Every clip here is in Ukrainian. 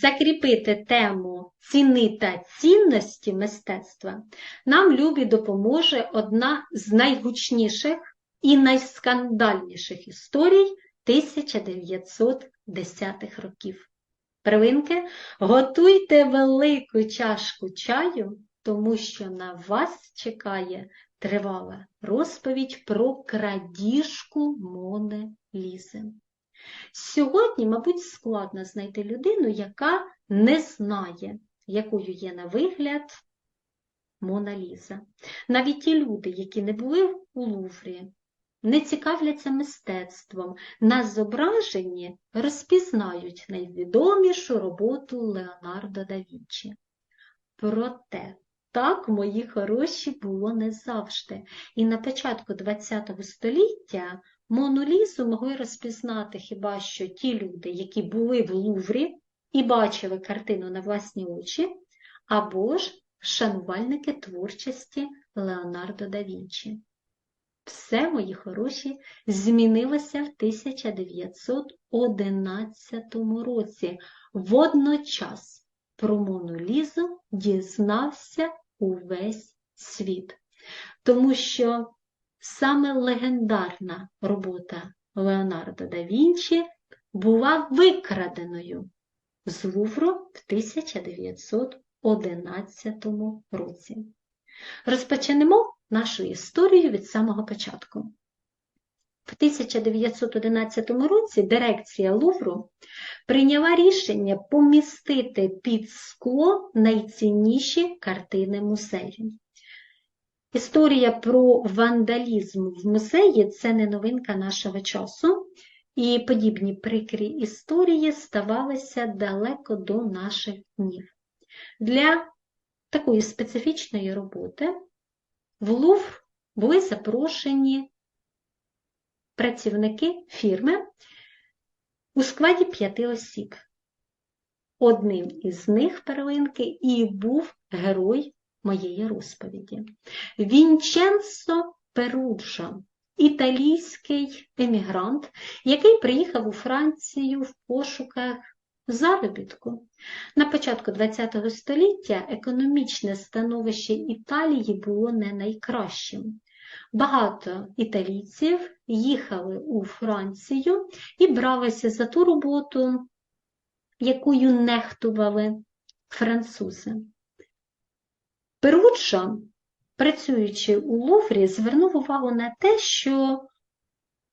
закріпити тему ціни та цінності мистецтва, нам Любі допоможе одна з найгучніших і найскандальніших історій 1910-х років. Первинки, готуйте велику чашку чаю, тому що на вас чекає тривала розповідь про крадіжку Мони Лізи. Сьогодні, мабуть, складно знайти людину, яка не знає, якою є на вигляд Мона Ліза. Навіть ті люди, які не були у Луврі, не цікавляться мистецтвом, на зображенні розпізнають найвідомішу роботу Леонардо да Вінчі. Проте, так, мої хороші, було не завжди. І на початку ХХ століття Мону Лізу могли розпізнати хіба що ті люди, які були в Луврі і бачили картину на власні очі, або ж шанувальники творчості Леонардо да Вінчі. Все, мої хороші, змінилося в 1911 році. Водночас про Мону Лізу дізнався увесь світ. Тому що саме легендарна робота Леонардо да Вінчі була викраденою з Лувру в 1911 році. Розпочнемо нашу історію від самого початку. В 1911 році дирекція Лувру прийняла рішення помістити під скло найцінніші картини музею. Історія про вандалізм в музеї це не новинка нашого часу, і подібні прикрі історії ставалися далеко до наших днів. Для такої специфічної роботи в Лувр були запрошені працівники фірми у складі п'яти осіб. Одним із них первинки і був герой моєї розповіді. Вінченцо Перуджа, італійський емігрант, який приїхав у Францію в пошуках заробітку. На початку ХХ століття економічне становище Італії було не найкращим. Багато італійців їхали у Францію і бралися за ту роботу, якою нехтували французи. Перуджа, працюючи у Луврі, звернув увагу на те, що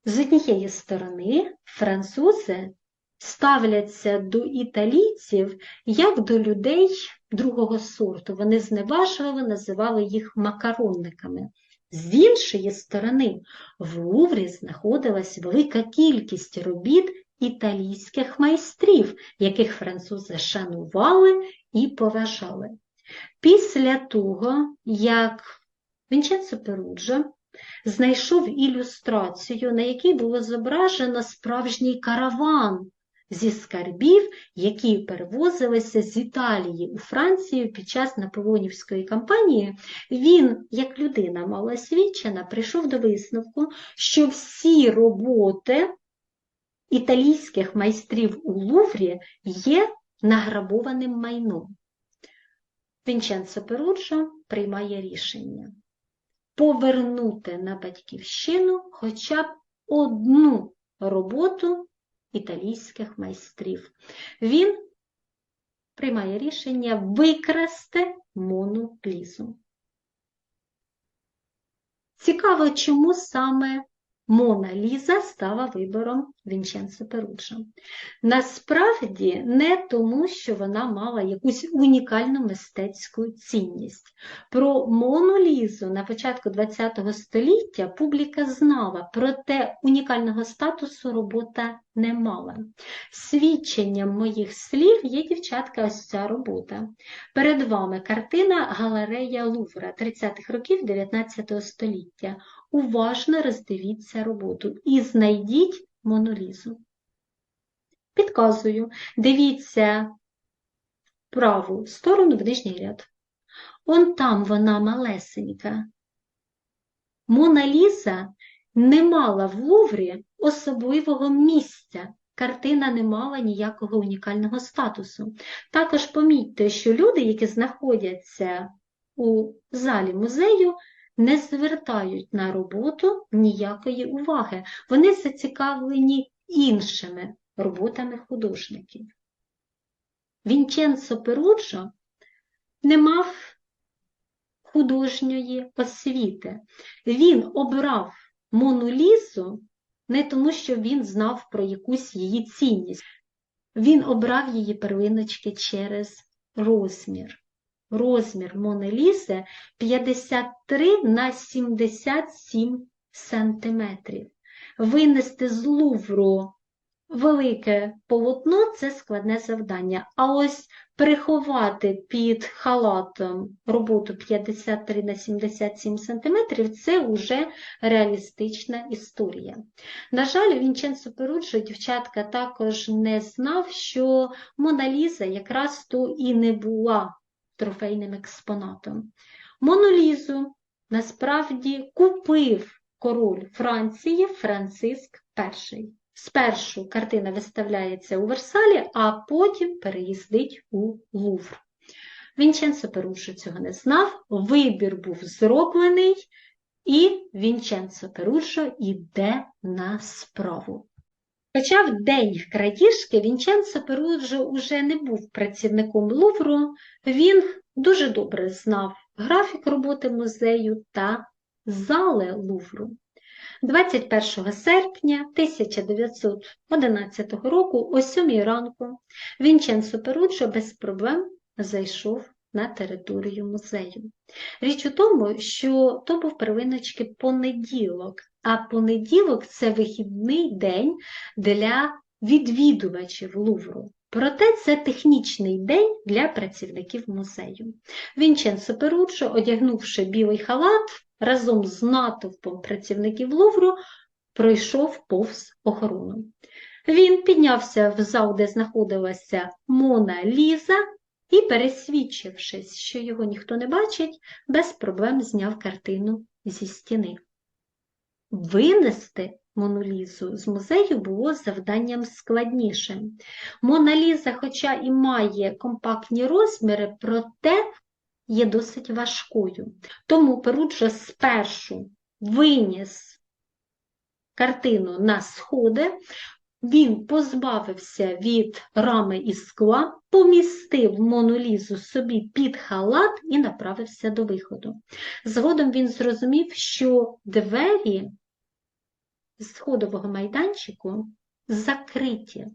з однієї сторони французи ставляться до італійців як до людей другого сорту. Вони зневажливо називали їх макаронниками. З іншої сторони, в Луврі знаходилась велика кількість робіт італійських майстрів, яких французи шанували і поважали. Після того, як Вінченцо Перуджа знайшов ілюстрацію, на якій було зображено справжній караван зі скарбів, які перевозилися з Італії у Францію під час наполонівської кампанії, він, як людина малосвідчена, прийшов до висновку, що всі роботи італійських майстрів у Луврі є награбованим майном. Вінченцо Перуджа приймає рішення повернути на батьківщину хоча б одну роботу італійських майстрів. Він приймає рішення викрасти Мону Лізу. Цікаво, чому саме Мона Ліза стала вибором Вінченцо Перуджа. Насправді не тому, що вона мала якусь унікальну мистецьку цінність. Про Мону Лізу на початку ХХ століття публіка знала, проте унікального статусу робота не мала. Свідченням моїх слів є дівчатка ось ця робота. Перед вами картина Галерея Лувра 30-х років 19 століття уважно роздивіться роботу і знайдіть монолізу. Підказую, дивіться в праву сторону в нижній ряд. Он там вона малесенька. Мона Ліза не мала в Луврі особливого місця, картина не мала ніякого унікального статусу. Також помітьте, що люди, які знаходяться у залі музею, не звертають на роботу ніякої уваги. Вони зацікавлені іншими роботами художників. Вінченцо Перуджо не мав художньої освіти. Він обрав Мону Лісу не тому, що він знав про якусь її цінність. Він обрав її первиночки через розмір. Розмір Мони Ліси 53 на 77 сантиметрів. Винести з Лувру велике полотно це складне завдання. А ось приховати під халатом роботу 53 на 77 см це вже реалістична історія. На жаль, Вінченцо Перуджо дівчатка також не знав, що Мона Ліза якраз то і не була трофейним експонатом. Монолізу насправді купив король Франції Франциск І. Спершу картина виставляється у Версалі, а потім переїздить у Лувр. Вінченцо Перуджо цього не знав, вибір був зроблений, і Вінченцо Перуджо йде на справу. Хоча в день крадіжки Вінченцо Перуджо уже не був працівником Лувру, він дуже добре знав графік роботи музею та зали Лувру. 21 серпня 1911 року о 7 ранку Вінченцо Перуджо без проблем зайшов на територію музею. Річ у тому, що то був первиночки понеділок, а понеділок це вихідний день для відвідувачів Лувру. Проте це технічний день для працівників музею. Вінченцо Перуджо, одягнувши білий халат, разом з натовпом працівників Лувру пройшов повз охорону. Він піднявся в зал, де знаходилася Мона Ліза, і, пересвідчившись, що його ніхто не бачить, без проблем зняв картину зі стіни. Винести Монолізу з музею було завданням складнішим. Мона Ліза, хоча і має компактні розміри, проте є досить важкою. Тому Перуджа спершу виніс картину на сходи, він позбавився від рами і скла, помістив монолізу собі під халат і направився до виходу. Згодом він зрозумів, що двері сходового майданчику закриті.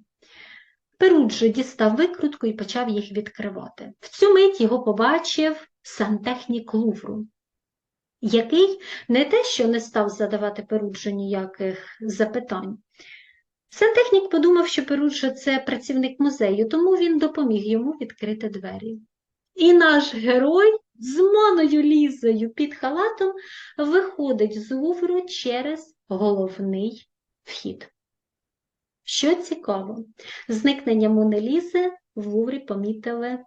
Перуджо дістав викрутку і почав їх відкривати. В цю мить його побачив сантехнік Лувру, який не те, що не став задавати Перуджо ніяких запитань. Сантехнік подумав, що Перуджо – це працівник музею, тому він допоміг йому відкрити двері. І наш герой з моною лізою під халатом виходить з Лувру через головний вхід. Що цікаво, зникнення Монелізи в Луврі помітили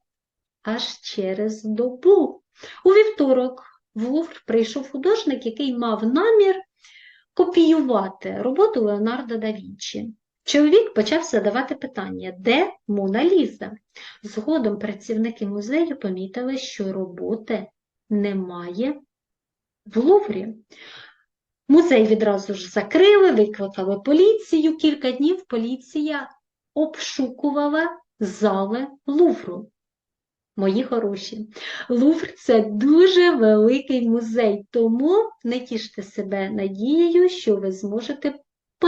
аж через добу. У вівторок в Лувр прийшов художник, який мав намір копіювати роботу Леонардо да Вінчі. Чоловік почав задавати питання, де Мона Ліза? Згодом працівники музею помітили, що роботи немає в Луврі. Музей відразу ж закрили, викликали поліцію. Кілька днів поліція обшукувала зали Лувру. Мої хороші. Лувр це дуже великий музей, тому не тіште себе надією, що ви зможете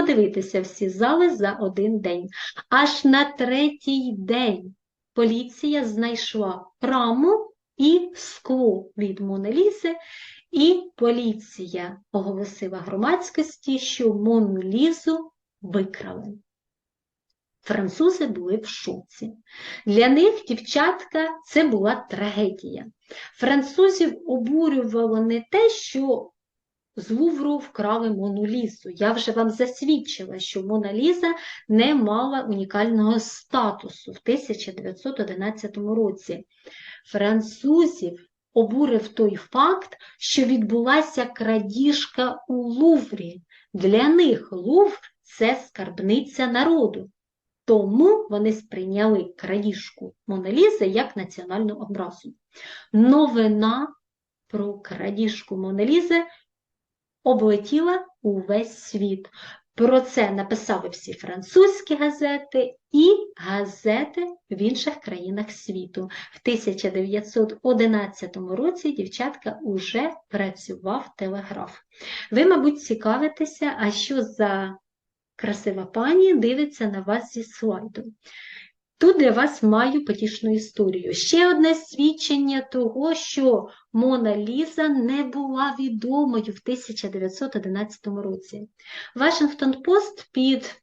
подивитися всі зали за один день. Аж на третій день поліція знайшла раму і скло від Монеліси, і поліція оголосила громадськості, що Мону Лізу викрали. Французи були в шоці. Для них дівчатка це була трагедія. Французів обурювало не те, що з Лувру вкрали Мону. Я вже вам засвідчила, що Мона Ліза не мала унікального статусу в 1911 році. Французів обурив той факт, що відбулася крадіжка у Луврі. Для них Лувр це скарбниця народу. Тому вони сприйняли крадіжку Монелізи як національну образу. Новина про крадіжку Монелізи облетіла увесь світ. Про це написали всі французькі газети і газети в інших країнах світу. В 1911 році дівчатка уже працював телеграф. Ви, мабуть, цікавитеся, а що за красива пані дивиться на вас зі слайду. Тут для вас маю потішну історію. Ще одне свідчення того, що Мона Ліза не була відомою в 1911 році. Вашингтон Пост під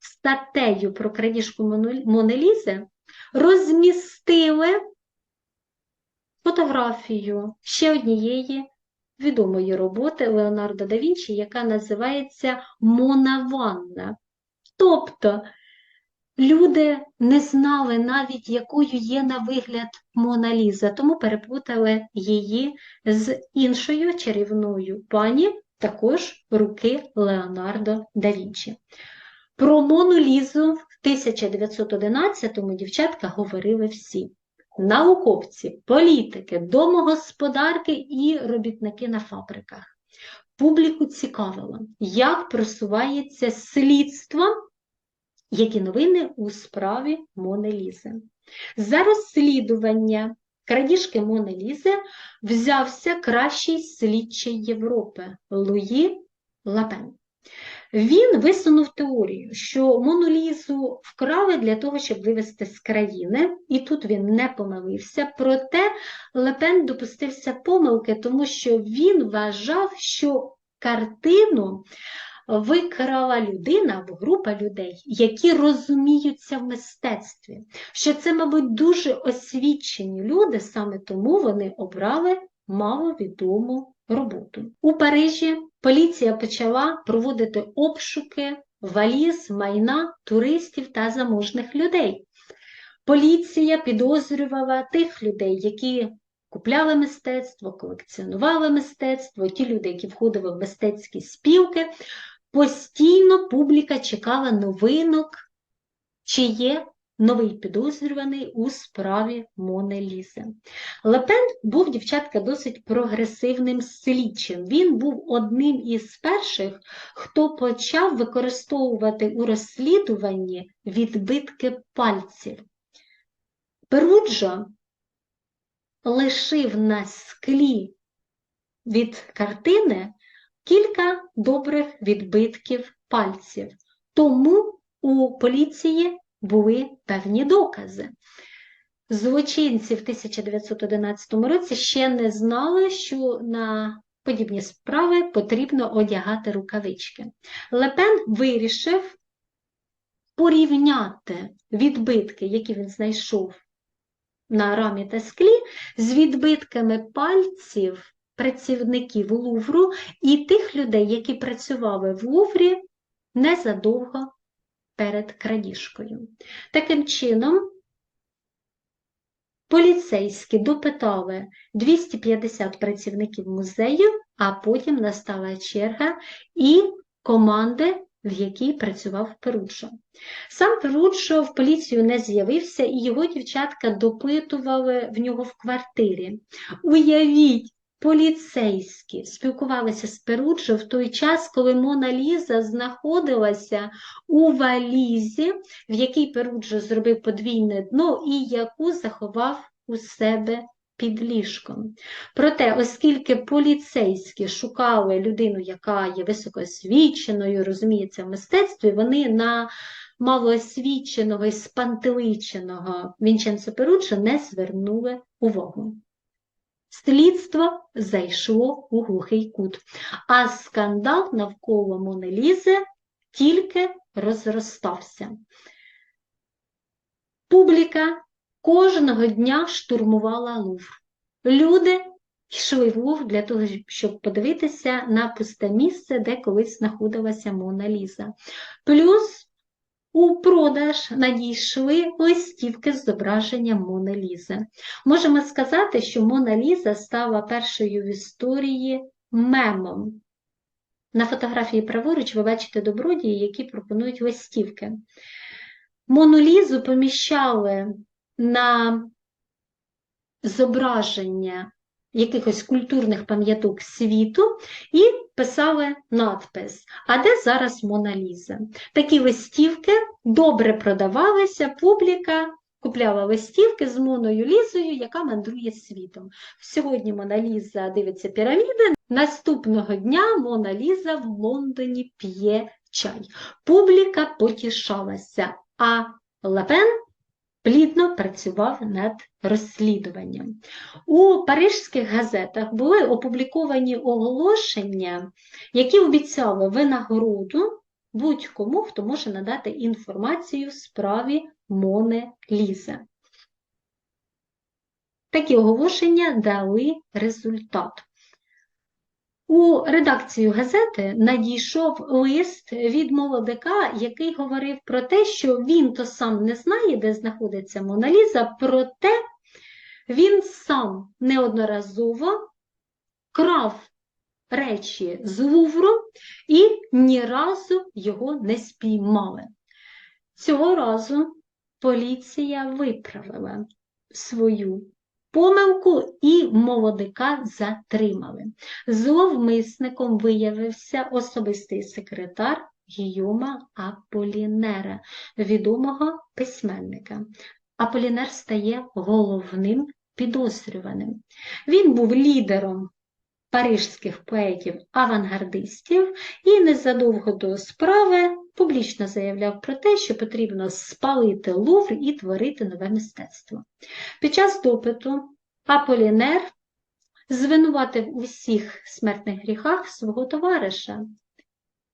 статтею про крадіжку Мони Лізи розмістили фотографію ще однієї відомої роботи Леонардо да Вінчі, яка називається Мона Ванна. Тобто Люди не знали навіть, якою є на вигляд Мона Ліза, тому переплутали її з іншою чарівною пані, також руки Леонардо да Вінчі. Про Мону Лізу в 1911-му дівчатка говорили всі. Науковці, політики, домогосподарки і робітники на фабриках. Публіку цікавило, як просувається слідство які новини у справі Монелізи. За розслідування крадіжки Монелізи взявся кращий слідчий Європи Луї Лапен. Він висунув теорію, що Монолізу вкрали для того, щоб вивезти з країни, і тут він не помилився. Проте Лепен допустився помилки, тому що він вважав, що картину викрала людина або група людей, які розуміються в мистецтві. Що це, мабуть, дуже освічені люди, саме тому вони обрали маловідому роботу. У Парижі поліція почала проводити обшуки валіз, майна туристів та заможних людей. Поліція підозрювала тих людей, які купляли мистецтво, колекціонували мистецтво, ті люди, які входили в мистецькі спілки, Постійно публіка чекала новинок, чи є новий підозрюваний у справі Мони Лізи. Лепен був, дівчатка, досить прогресивним слідчим. Він був одним із перших, хто почав використовувати у розслідуванні відбитки пальців. Перуджо лишив на склі від картини кілька добрих відбитків пальців. Тому у поліції були певні докази. Злочинці в 1911 році ще не знали, що на подібні справи потрібно одягати рукавички. Лепен вирішив порівняти відбитки, які він знайшов на рамі та склі, з відбитками пальців працівників Лувру і тих людей, які працювали в Луврі незадовго перед крадіжкою. Таким чином, поліцейські допитали 250 працівників музею, а потім настала черга і команди. В якій працював Перуджо. Сам Перуджо в поліцію не з'явився, і його дівчатка допитували в нього в квартирі. Уявіть, поліцейські спілкувалися з Перуджо в той час, коли Мона Ліза знаходилася у валізі, в якій Перуджо зробив подвійне дно і яку заховав у себе під ліжком. Проте, оскільки поліцейські шукали людину, яка є високоосвіченою, розуміється в мистецтві, вони на малоосвіченого і спантеличеного Вінченцо Перуджо не звернули увагу. Слідство зайшло у глухий кут, а скандал навколо Монелізи тільки розростався. Публіка кожного дня штурмувала Лувр. Люди йшли в Лувр для того, щоб подивитися на пусте місце, де колись знаходилася Мона Ліза. Плюс у продаж надійшли листівки з зображенням Мони Лізи. Можемо сказати, що Мона Ліза стала першою в історії мемом. На фотографії праворуч ви бачите добродії, які пропонують листівки. Монолізу поміщали на зображення якихось культурних пам'яток світу і писали надпис А де зараз Мона Ліза? Такі листівки добре продавалися, публіка купляла листівки з Моною Лізою, яка мандрує світом. Сьогодні Мона Ліза дивиться піраміди, наступного дня Мона Ліза в Лондоні п'є чай. Публіка потішалася, а Лепен плідно працював над розслідуванням. У парижських газетах були опубліковані оголошення, які обіцяли винагороду будь-кому, хто може надати інформацію в справі Моне Лізе. Такі оголошення дали результат. У редакцію газети надійшов лист від молодика, який говорив про те, що він то сам не знає, де знаходиться Моналіза, проте він сам неодноразово крав речі з Лувру і ні разу його не спіймали. Цього разу поліція виправила свою помилку і молодика затримали. Зловмисником виявився особистий секретар Гіюма Аполінера, відомого письменника. Аполінер стає головним підозрюваним. Він був лідером парижських поетів-авангардистів і незадовго до справи публічно заявляв про те, що потрібно спалити Лувр і творити нове мистецтво. Під час допиту Аполінер звинуватив у всіх смертних гріхах свого товариша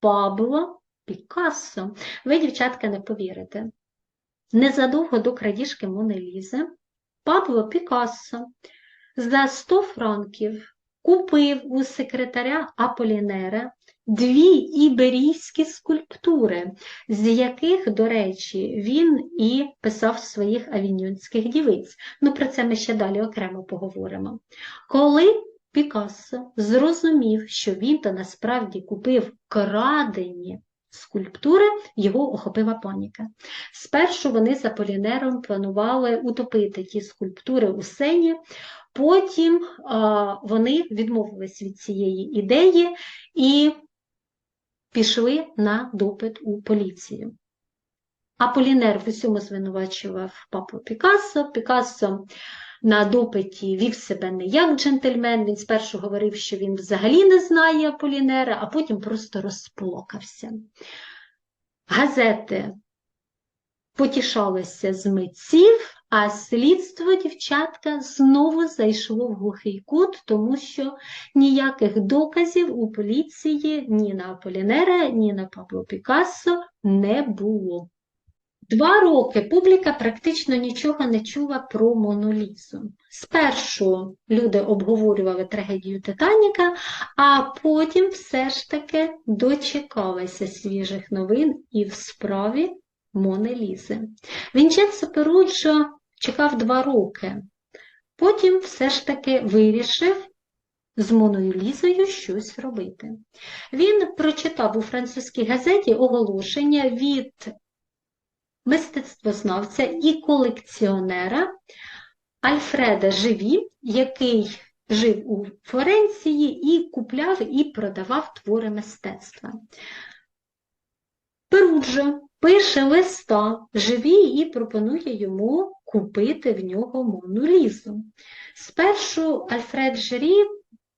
Пабло Пікассо. Ви, дівчатка, не повірите. Незадовго до крадіжки Мони Лізи Пабло Пікассо за 100 франків купив у секретаря Аполінера дві іберійські скульптури, з яких, до речі, він і писав своїх авіньонських дівиць. Ну, про це ми ще далі окремо поговоримо. Коли Пікассо зрозумів, що він то насправді купив крадені скульптури, його охопила паніка. Спершу вони за Полінером планували утопити ті скульптури у сені, потім а, вони відмовились від цієї ідеї і пішли на допит у поліцію. Аполінер в усьому звинувачував папу Пікассо. Пікассо на допиті вів себе не як джентльмен, він спершу говорив, що він взагалі не знає Аполінера, а потім просто розплакався. Газети потішалися з митців, а слідство дівчатка знову зайшло в глухий кут, тому що ніяких доказів у поліції ні на Аполінера, ні на Пабло Пікассо не було. Два роки публіка практично нічого не чула про Монолізу. Спершу люди обговорювали трагедію Титаніка, а потім все ж таки дочекалися свіжих новин і в справі Монелізи. Вінченцо Перуджо чекав два роки, потім все ж таки вирішив з Моною Лізою щось робити. Він прочитав у французькій газеті оголошення від мистецтвознавця і колекціонера Альфреда Живі, який жив у Флоренції і купляв і продавав твори мистецтва. Перуджо пише листа живі і пропонує йому купити в нього Мону Лізу. Спершу Альфред Жирі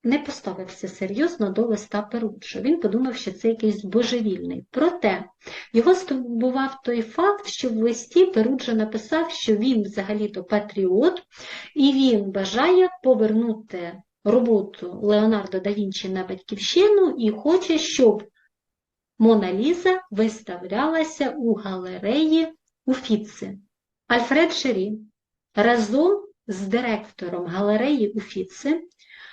не поставився серйозно до листа Перуджо. Він подумав, що це якийсь божевільний. Проте його здобував той факт, що в листі Перуджо написав, що він взагалі-то патріот, і він бажає повернути роботу Леонардо да Вінчі на батьківщину і хоче, щоб Мона Ліза виставлялася у галереї у Фіци. Альфред Шері разом з директором галереї у Фіци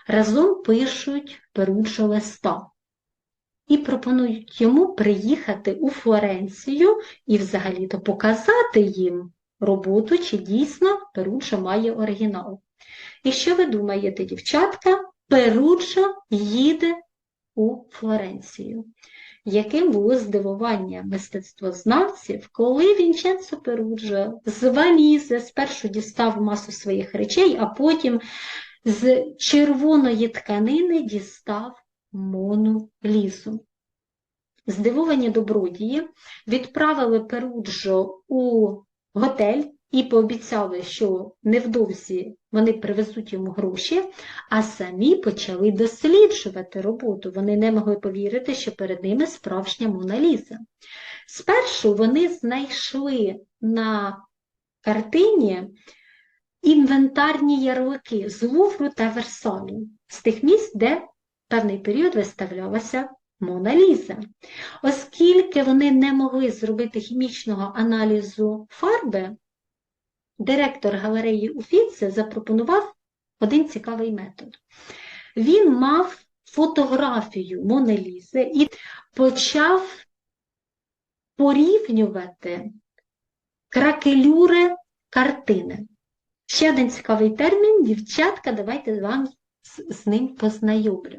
разом пишуть Перуджо листа і пропонують йому приїхати у Флоренцію і взагалі-то показати їм роботу, чи дійсно Перуджо має оригінал. І що ви думаєте, дівчатка? Перуджо їде у Флоренцію. яким було здивування мистецтвознавців, коли Вінченцо Перуджо з валізи спершу дістав масу своїх речей, а потім з червоної тканини дістав Мону Лізу. Здивовані добродії відправили Перуджо у готель і пообіцяли, що невдовзі вони привезуть йому гроші, а самі почали досліджувати роботу. Вони не могли повірити, що перед ними справжня Мона Ліза. Спершу вони знайшли на картині інвентарні ярлики з Лувру та Версалю, з тих місць, де певний період виставлялася Мона Ліза. Оскільки вони не могли зробити хімічного аналізу фарби, директор галереї Уфіце запропонував один цікавий метод. Він мав фотографію Мони Лізи і почав порівнювати кракелюри картини. Ще один цікавий термін, дівчатка, давайте вам з, з ним познайомлю.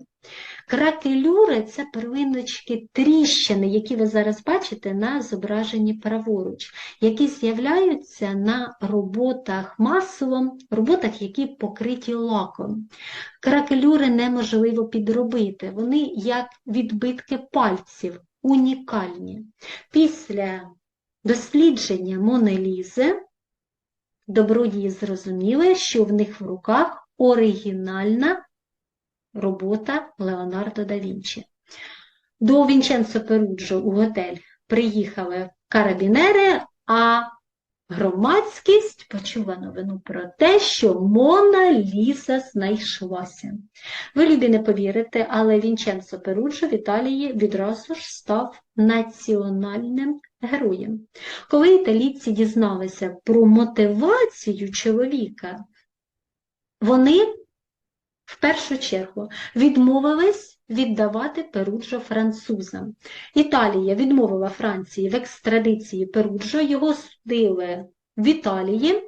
Кракелюри це первиночки тріщини, які ви зараз бачите на зображенні праворуч, які з'являються на роботах масово, роботах, які покриті лаком. Кракелюри неможливо підробити, вони як відбитки пальців, унікальні. Після дослідження Монелізи добродії зрозуміли, що в них в руках оригінальна робота Леонардо да Вінчі. До Вінченцо Перуджо у готель приїхали карабінери, а громадськість почула новину про те, що Мона Ліса знайшлася. Ви любі не повірите, але Вінченцо Перуджо в Італії відразу ж став національним героєм. Коли італійці дізналися про мотивацію чоловіка, вони в першу чергу відмовились віддавати Перуджо французам. Італія відмовила Франції в екстрадиції Перуджо, його судили в Італії.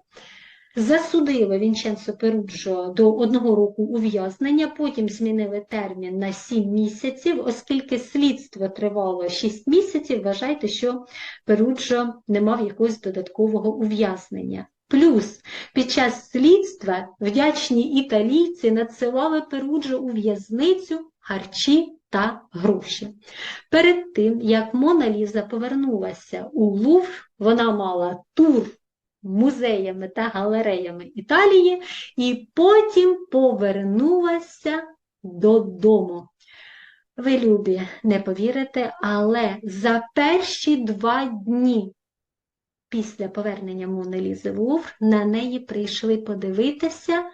Засудили Вінченцо Перуджо до одного року ув'язнення, потім змінили термін на 7 місяців, оскільки слідство тривало 6 місяців, вважайте, що Перуджо не мав якогось додаткового ув'язнення. Плюс під час слідства вдячні італійці надсилали Перуджо у в'язницю, харчі та гроші. Перед тим, як Мона Ліза повернулася у Лувр, вона мала тур музеями та галереями Італії і потім повернулася додому. Ви любі, не повірите, але за перші два дні після повернення Мони Лізи в Лувр на неї прийшли подивитися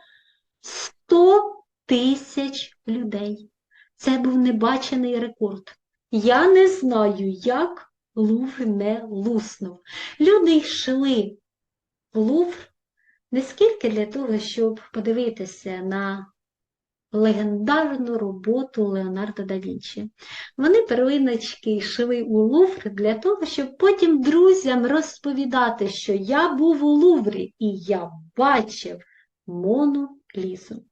100 тисяч людей. Це був небачений рекорд. Я не знаю, як Лувр не луснув. Люди йшли в Лувр не скільки для того, щоб подивитися на легендарну роботу Леонардо да Вінчі. Вони первиночки йшли у Лувр для того, щоб потім друзям розповідати, що я був у Луврі і я бачив Мону Лізу.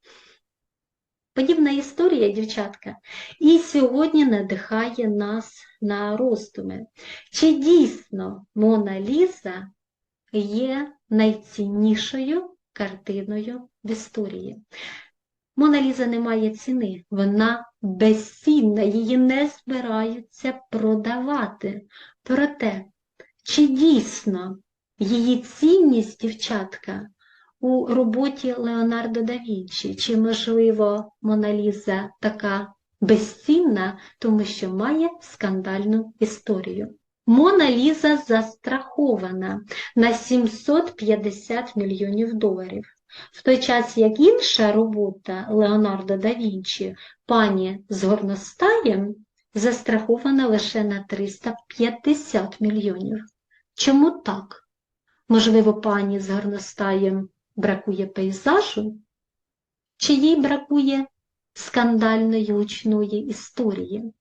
Подібна історія, дівчатка, і сьогодні надихає нас на роздуми. Чи дійсно Мона Ліза є найціннішою картиною в історії? Мона Ліза не має ціни, вона безцінна, її не збираються продавати. Проте, чи дійсно її цінність, дівчатка, у роботі Леонардо да Вінчі, чи, можливо, Мона Ліза така безцінна, тому що має скандальну історію? Мона Ліза застрахована на 750 мільйонів доларів. В той час, як інша робота Леонардо да Вінчі, пані з горностаєм, застрахована лише на 350 мільйонів. Чому так? Можливо, пані з горностаєм бракує пейзажу? Чи їй бракує скандальної гучної історії?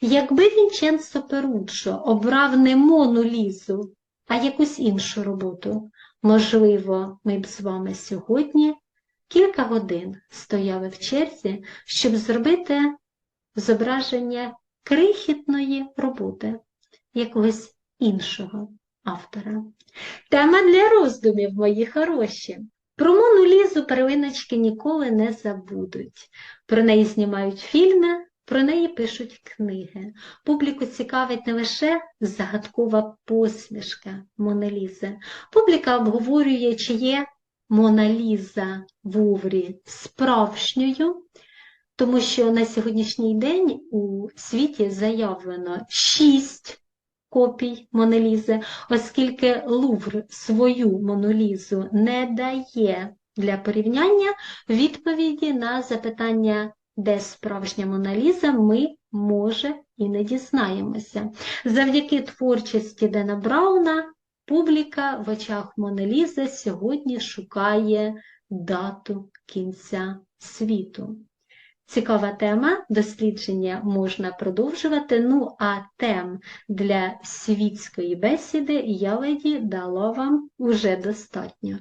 Якби Вінченцо Перуджо обрав не Мону Лізу, а якусь іншу роботу, можливо, ми б з вами сьогодні кілька годин стояли в черзі, щоб зробити зображення крихітної роботи якогось іншого автора. Тема для роздумів, мої хороші. Про Мону Лізу первиночки ніколи не забудуть. Про неї знімають фільми, про неї пишуть книги. Публіку цікавить не лише загадкова посмішка Мони Лізи. Публіка обговорює, чи є Мона Ліза в Уврі справжньою, тому що на сьогоднішній день у світі заявлено шість копій Монолізи, оскільки Лувр свою Монолізу не дає для порівняння відповіді на запитання, де справжня Моноліза, ми, може, і не дізнаємося. Завдяки творчості Дена Брауна публіка в очах Монолізи сьогодні шукає дату кінця світу. Цікава тема, дослідження можна продовжувати. Ну, а тем для світської бесіди я леді дала вам уже достатньо.